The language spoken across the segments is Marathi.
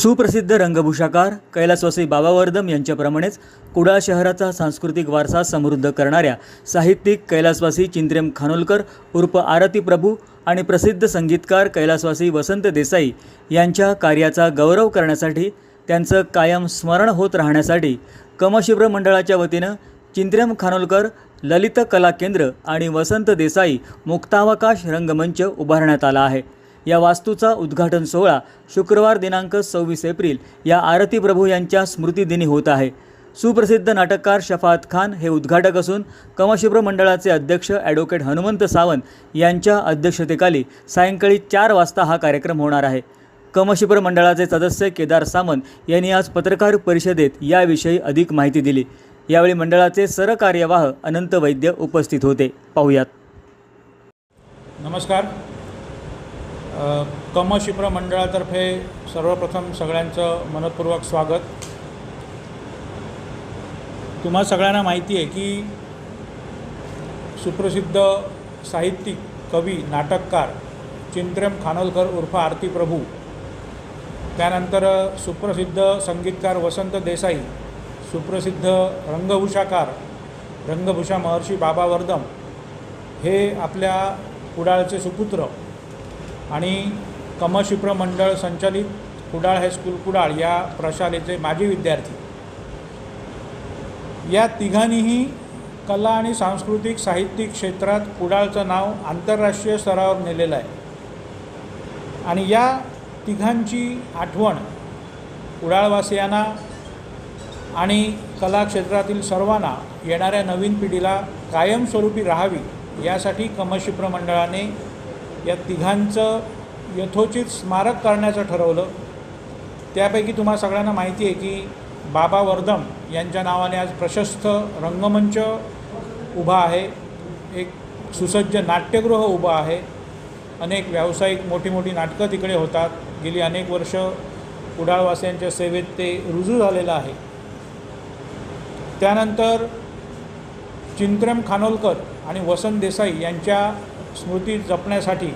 सुप्रसिद्ध रंगभूषाकार कैलासवासी बाबा वर्दम यांच्याप्रमाणेच कुडाळ शहराचा सांस्कृतिक वारसा समृद्ध करणाऱ्या साहित्यिक कैलासवासी चिंत्रेम खानोलकर उर्फ आरती प्रभू आणि प्रसिद्ध संगीतकार कैलासवासी वसंत देसाई यांच्या कार्याचा गौरव करण्यासाठी त्यांचं कायम स्मरण होत राहण्यासाठी कमशिब्र मंडळाच्या वतीनं चिंत्रेम खानोलकर ललित कला केंद्र आणि वसंत देसाई मुक्तावकाश रंगमंच उभारण्यात आला आहे. या वास्तूचा उद्घाटन सोहळा शुक्रवार दिनांक सव्वीस एप्रिल या आरती प्रभू यांच्या स्मृतिदिनी होत आहे. सुप्रसिद्ध नाटककार शफात खान हे उद्घाटक असून कमशुभ्र मंडळाचे अध्यक्ष ॲडव्होकेट हनुमंत सावंत यांच्या अध्यक्षतेखाली सायंकाळी चार वाजता हा कार्यक्रम होणार आहे. कमशुभ्र मंडळाचे सदस्य केदार सामंत यांनी आज पत्रकार परिषदेत याविषयी अधिक माहिती दिली. यावेळी मंडळाचे सरकार्यवाह अनंत वैद्य उपस्थित होते. पाहुयात. नमस्कार. कमशिप्र मंडळातर्फे सर्वप्रथम सगळ्यांचं मनपूर्वक स्वागत. तुम्हा सगळ्यांना माहिती आहे की सुप्रसिद्ध साहित्यिक कवी नाटककार चिंत्रेम खानोलकर उर्फ आरती प्रभू त्यानंतर सुप्रसिद्ध संगीतकार वसंत देसाई सुप्रसिद्ध रंगभूषाकार रंगभूषा महर्षी बाबा वर्दम हे आपल्या कुडाळचे सुपुत्र आणि कमशिप्र मंडळ संचालित कुडाळ हायस्कूल कुडाळ या प्रशालेचे माजी विद्यार्थी. या तिघांनीही कला आणि सांस्कृतिक साहित्यिक क्षेत्रात कुडाळचं नाव आंतरराष्ट्रीय स्तरावर नेलेलं आहे. आणि या तिघांची आठवण कुडाळवासियांना आणि कला क्षेत्रातील सर्वांना येणाऱ्या नवीन पिढीला कायमस्वरूपी राहावी यासाठी कमशिप्र मंडळाने या तिघांचं यथोचित स्मारक करण्याचं ठरवलं. त्यापैकी तुम्हा सगळ्यांना माहिती आहे की बाबा वर्दम यांच्या नावाने आज प्रशस्त रंगमंच उभा आहे. एक सुसज्ज नाट्यगृह उभं आहे. अनेक व्यावसायिक मोठी मोठी नाटकं तिकडे होतात. गेली अनेक वर्ष कुडाळवासियांच्या सेवेत ते रुजू झालेलं आहे. त्यानंतर चिंत्रम खानोलकर आणि वसंत देसाई यांच्या स्मृती जपण्यासाठी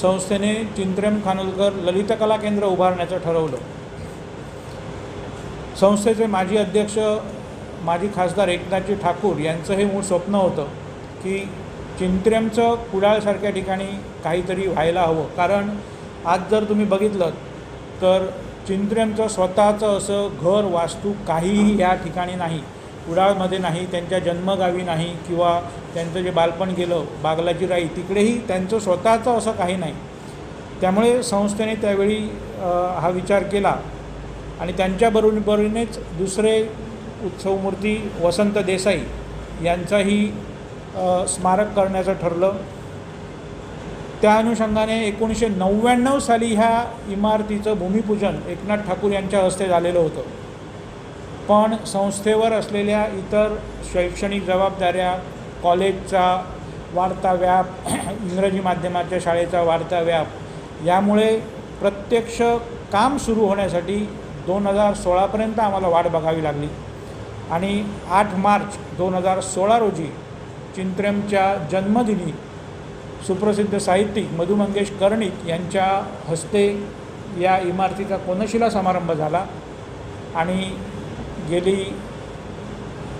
संस्थेने चिंत्रेम खानोलकर ललित कला केंद्र उभारण्याचं ठरवलं. संस्थेचे माजी अध्यक्ष माजी खासदार एकनाथजी ठाकूर यांचं हे मूळ स्वप्न होतं की चिंत्रेमचं कुडाळसारख्या ठिकाणी काहीतरी व्हायला हवं. कारण आज जर तुम्ही बघितलं तर चिंत्रेमचं स्वतःचं असं घर वास्तू काहीही या ठिकाणी नाही. कुडाळमध्ये नाही त्यांच्या जन्मगावी नाही किंवा त्यांचं जे बालपण गेलं बागलाची राई तिकडेही त्यांचं स्वतःचं असं काही नाही. त्यामुळे संस्थेने त्यावेळी हा विचार केला आणि त्यांच्या बरोबरीनेच दुसरे उत्सवमूर्ती वसंत देसाई यांचाही स्मारक करण्याचं ठरलं. त्या अनुषंगाने एकोणीसशे नव्याण्णव साली ह्या इमारतीचं भूमिपूजन एकनाथ ठाकूर यांच्या हस्ते झालेलं होतं. पण संस्थेवर असलेल्या इतर शैक्षणिक जबाबदाऱ्या कॉलेजचा वाढता व्याप इंग्रजी माध्यमाच्या शाळेचा वाढता व्याप यामुळे प्रत्यक्ष काम सुरू होण्यासाठी दोन हजार सोळापर्यंत आम्हाला वाट बघावी लागली. आणि आठ मार्च दोन हजार सोळा रोजी चिंत्रेमच्या जन्मदिनी सुप्रसिद्ध साहित्यिक मधु मंगेश कर्णिक यांच्या हस्ते या इमारतीचा कोनशिला समारंभ झाला. आणि गेली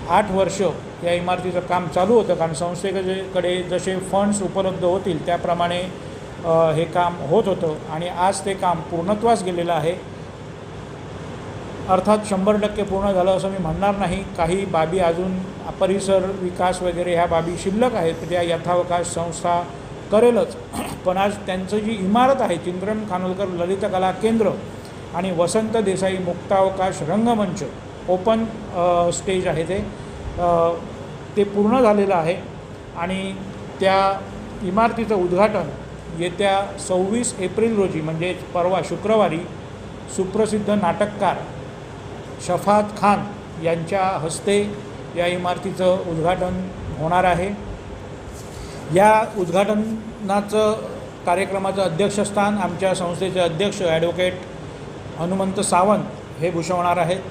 आठ वर्ष या इमारतीचं काम चालू होतं. कारण संस्थेकडे जसे फंड्स उपलब्ध होतील त्याप्रमाणे हे काम होत होतं. आणि आज ते काम पूर्णत्वास गेलेलं आहे. अर्थात शंभर टक्के पूर्ण झालं असं मी म्हणणार नाही. काही बाबी अजून परिसर विकास वगैरे ह्या बाबी शिल्लक आहेत. त्या यथावकाश संस्था करेलच. पण आज त्यांचं जी इमारत आहे चिंद्रन खानोलकर ललित कला केंद्र आणि वसंत देसाई मुक्तावकाश रंगमंच ओपन स्टेज आहे ते. ते पूर्ण झालेलं आहे आणि त्या इमारतीचं उद्घाटन येत्या सव्वीस एप्रिल रोजी म्हणजे परवा शुक्रवारी सुप्रसिद्ध नाटककार शफात खान यांच्या हस्ते या इमारतीचं उद्घाटन होणार आहे. या उद्घाटनाचं कार्यक्रमाचं अध्यक्षस्थान आमच्या संस्थेचे अध्यक्ष ॲडव्होकेट हनुमंत सावंत हे भूषवणार आहेत.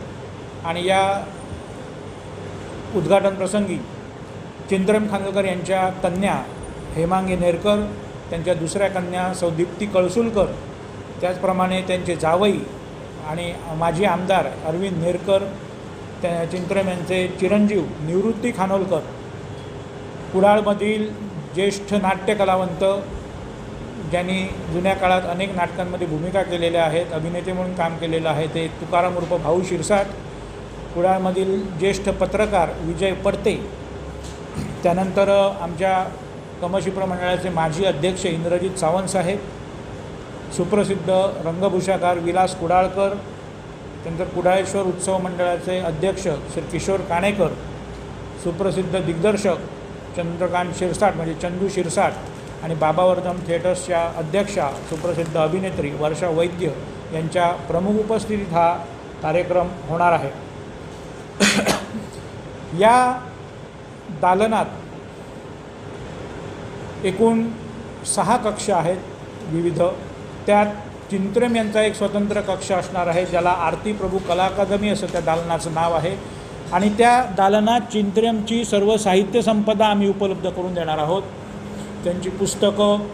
आणि या उद्घाटन प्रसंगी चिंत्रम खानोलकर यांच्या कन्या हेमांगी नेरकर त्यांच्या दुसऱ्या कन्या सौदीप्ती कळसुलकर त्याचप्रमाणे त्यांचे जावई आणि माजी आमदार अरविंद नेरकर त्या चिंत्रम यांचे चिरंजीव निवृत्ती खानोलकर कुडाळमधील ज्येष्ठ नाट्य कलावंत ज्यांनी जुन्या काळात अनेक नाटकांमध्ये भूमिका केलेल्या आहेत अभिनेते म्हणून काम केलेलं आहे ते तुकाराम उर्फ भाऊ शिरसाट कुडाळमधील ज्येष्ठ पत्रकार विजय पडते त्यानंतर आमच्या कमशिप्र मंडळाचे माजी अध्यक्ष इंद्रजित सावंत साहेब सुप्रसिद्ध रंगभूषाकार विलास कुडाळकर त्यानंतर कुडाळेश्वर उत्सव मंडळाचे अध्यक्ष श्री किशोर काणेकर सुप्रसिद्ध दिग्दर्शक चंद्रकांत शिरसाट म्हणजे चंदू शिरसाट आणि बाबावर्धन थिएटर्सच्या अध्यक्षा सुप्रसिद्ध अभिनेत्री वर्षा वैद्य यांच्या प्रमुख उपस्थितीत हा कार्यक्रम होणार आहे. या दालनात एकूण सहा कक्ष आहेत विविध. त्यात चिंत्रम यांचा एक स्वतंत्र कक्ष असणार आहे ज्याला आरती प्रभू कला अकादमी असं त्या दालनाचं नाव आहे. आणि त्या दालनात चिंत्रमची सर्व साहित्य संपदा आम्ही उपलब्ध करून देणार आहोत. त्यांची पुस्तकं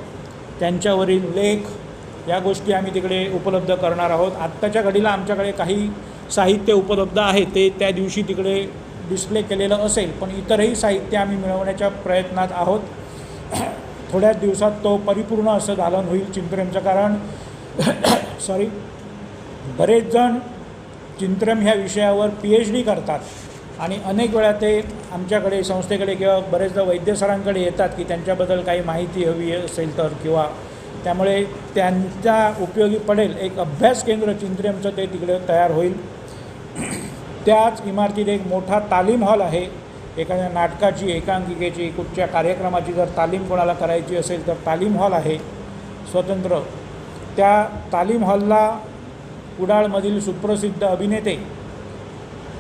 त्यांच्यावरील लेख या गोष्टी आम्ही तिकडे उपलब्ध करणार आहोत. आत्ताच्या घडीला आमच्याकडे काही साहित्य उपलब्ध आहे ते त्या दिवशी तिकडे डिस्प्ले केलेलं असेल पण इतरही साहित्य आम्ही मिळवण्याच्या प्रयत्नात आहोत. थोड्याच दिवसात तो परिपूर्ण असं दालन होईल चिंत्रमचं कारण सॉरी बरेच जण चिंत्रम ह्या विषयावर पी एच डी करतात. आणि अनेक वेळा ते आमच्याकडे संस्थेकडे किंवा बरेचदा वैद्य सरांकडे येतात की त्यांच्याबद्दल काही माहिती हवी असेल तर किंवा त्यामुळे त्यांच्या उपयोगी पडेल एक अभ्यास केंद्र चिंत्रमचं ते तिकडे तयार होईल. त्याच इमारतीत एक मोठा तालीम हॉल आहे. एखाद्या नाटकाची एकांकिकेची कुठच्या कार्यक्रमाची जर तालीम कोणाला करायची असेल तर तालीम हॉल आहे. स्वतंत्र. त्या तालीम हॉलला कुडाळमधील सुप्रसिद्ध अभिनेते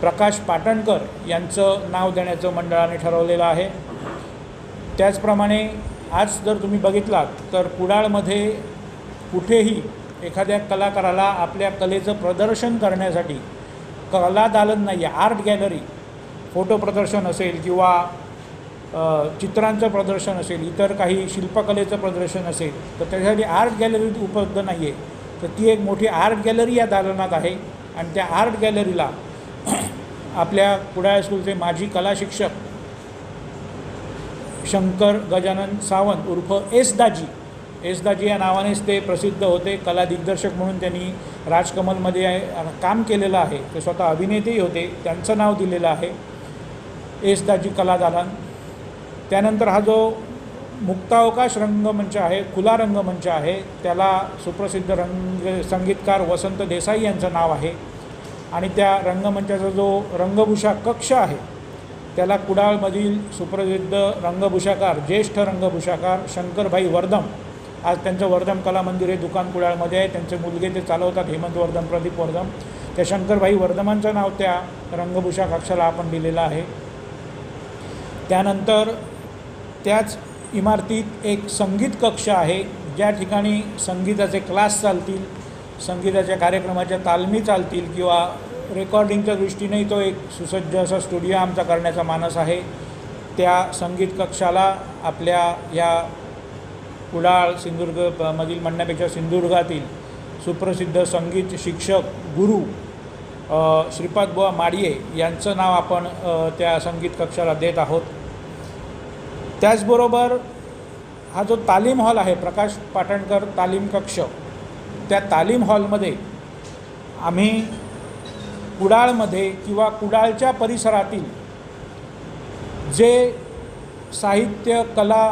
प्रकाश पाटणकर यांचं नाव देण्याचं मंडळाने ठरवलेलं आहे. त्याचप्रमाणे आज जर तुम्ही बघितलात तर कुडाळमध्ये कुठेही एखाद्या कलाकाराला आपल्या कलेचं प्रदर्शन करण्यासाठी कला दालन नाही आहे आर्ट गॅलरी फोटो प्रदर्शन असेल किंवा चित्रांचं प्रदर्शन असेल इतर काही शिल्पकलेचं प्रदर्शन असेल तर त्याच्यासाठी आर्ट गॅलरी उपलब्ध नाही आहे तर ती एक मोठी आर्ट गॅलरी या दालनात आहे आणि त्या आर्ट गॅलरीला आपल्या कुडाळ स्कूलचे माजी कला शिक्षक शंकर गजानन सावंत उर्फ एस दाजी एस दाजी या नावानेच ते प्रसिद्ध होते. कला दिग्दर्शक म्हणून त्यांनी राजकमलमध्ये काम केलेलं आहे. ते स्वतः अभिनेतेही होते. त्यांचं नाव दिलेलं आहे. एसदाजी कला दालन. त्यानंतर हा जो मुक्तावकाश रंगमंच आहे खुला रंगमंच आहे त्याला सुप्रसिद्ध रंग संगीतकार वसंत देसाई यांचं नाव आहे. आणि त्या रंगमंचाचा जो रंगभूषा कक्ष आहे त्याला कुडाळमधील सुप्रसिद्ध रंगभूषाकार ज्येष्ठ रंगभूषाकार शंकरभाई वर्धम आज त्यांचं वर्धम कला मंदिर हे दुकान कुडाळमध्ये आहे. त्यांचे मुलगे ते चालवतात हेमंत वर्धम प्रदीप वर्धम. त्या शंकरभाई वर्धमांचं नाव त्या रंगभूषा कक्षाला आपण दिलेलं आहे. त्यानंतर त्याच इमारतीत एक संगीत कक्ष आहे. ज्या ठिकाणी संगीताचे क्लास चालतील संगीताच्या कार्यक्रमाच्या तालमी चालतील किंवा रेकॉर्डिंगच्या दृष्टीनेही तो एक सुसज्ज असा स्टुडिओ आमचा करण्याचा मानस आहे. त्या संगीत कक्षाला आपल्या या कुडाळ सिंधुदुर्ग मधील म्हणण्यापेक्षा सिंधुदुर्गातील सुप्रसिद्ध संगीत शिक्षक गुरु श्रीपाद बुवा माडिये यांचं नाव आपण त्या संगीत कक्षाला देत आहोत. त्याचबरोबर हा जो तालीम हॉल आहे प्रकाश पाटणकर तालीम कक्ष त्या तालीम हॉलमध्ये आम्ही कुडाळमध्ये किंवा कुडाळच्या परिसरातील जे साहित्य कला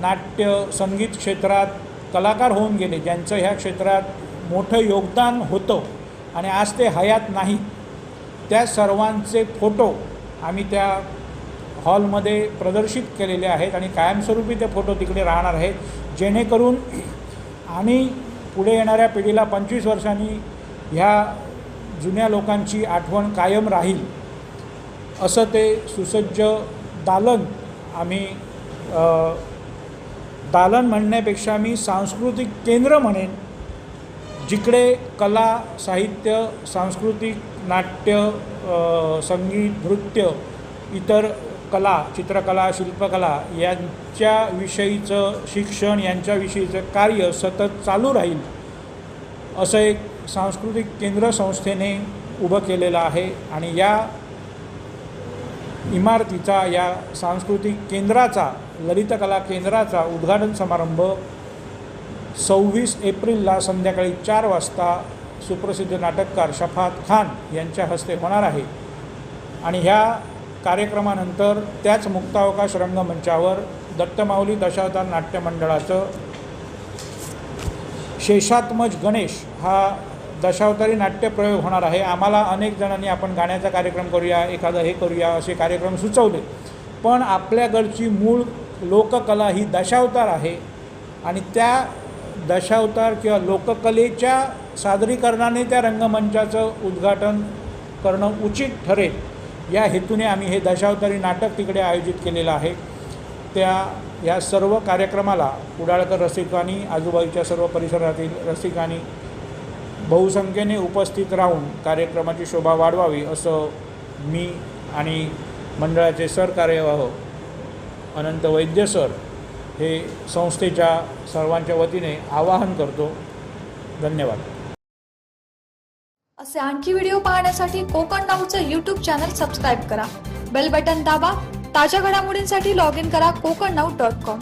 नाट्य संगीत क्षेत्रात कलाकार होऊन गेले ज्यांचं ह्या क्षेत्रात मोठं योगदान होतं आणि आज ते हयात नाही त्या सर्वांचे फोटो आम्ही त्या हॉलमध्ये प्रदर्शित केलेले आहेत आणि कायमस्वरूपी ते फोटो तिकडे राहणार आहेत. जेणेकरून आणि पुढे येणाऱ्या पिढीला पंचवीस वर्षांनी ह्या जुन्या लोकांची आठवण कायम राहील असं ते सुसज्ज दालन आम्ही दालन म्हणण्यापेक्षा मी सांस्कृतिक केंद्र म्हणेन जिकडे कला साहित्य सांस्कृतिक नाट्य संगीत नृत्य इतर कला चित्रकला शिल्पकला यांच्याविषयीचं शिक्षण यांच्याविषयीचं कार्य सतत चालू राहील असं एक सांस्कृतिक केंद्र संस्थेने उभं केलेलं आहे आणि या इमारतीचा या सांस्कृतिक केंद्राचा ललितकला केंद्राचा उद्घाटन समारंभ सव्वीस एप्रिलला संध्याकाळी चार वाजता सुप्रसिद्ध नाटककार शफात खान यांच्या हस्ते होणार आहे. आणि ह्या कार्यक्रमानंतर त्याच मुक्तावकाश रंगमंचावर दत्तमाऊली दशावतार नाट्य मंडळाचं शेषात्मज गणेश हा दशावतारी नाट्यप्रयोग होणार आहे. आम्हाला अनेक जणांनी आपण गाण्याचा कार्यक्रम करूया एखादं हे करूया असे कार्यक्रम सुचवले. पण आपल्याकडची मूळ लोककला ही दशावतार आहे आणि त्या दशावतार किंवा लोककलेच्या सादरीकरणाने त्या रंगमंचाचं उद्घाटन करणं उचित ठरेल. या हेतूने आम्ही हे दशावतारी नाटक तिकडे आयोजित केलेलं आहे. त्या या सर्व कार्यक्रमाला कुडाळकर रसिकांनी आजूबाजूच्या सर्व परिसरातील रसिकांनी बहुसंख्येने उपस्थित राहून कार्यक्रमाची शोभा वाढवावी असं मी आणि मंडळाचे सरकार्यवाह अनंत वैद्य सर हे संस्थेच्या सर्वांच्या वतीने आवाहन करतो. धन्यवाद. असे आणखी व्हिडिओ पाहण्यासाठी कोकण नाऊचं यूट्यूब चॅनल सबस्क्राईब करा. बेल बटन दाबा. ताज्या घडामोडींसाठी लॉग इन करा कोकण नाऊ डॉट कॉम